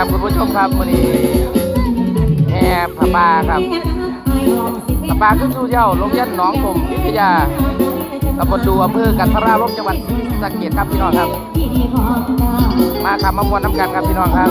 ครับคุณผู้ชมครับวันนี้แม่ผาป่าครับผาป่าขึ้นสู่เย้าโรงเรียนหนองผมวิทยาตำบลดูอำเภอกันทราลมจังหวัดศรีสะเกษครับพี่น้องครับ มาครับมามวนน้ำกันครับพี่น้องครับ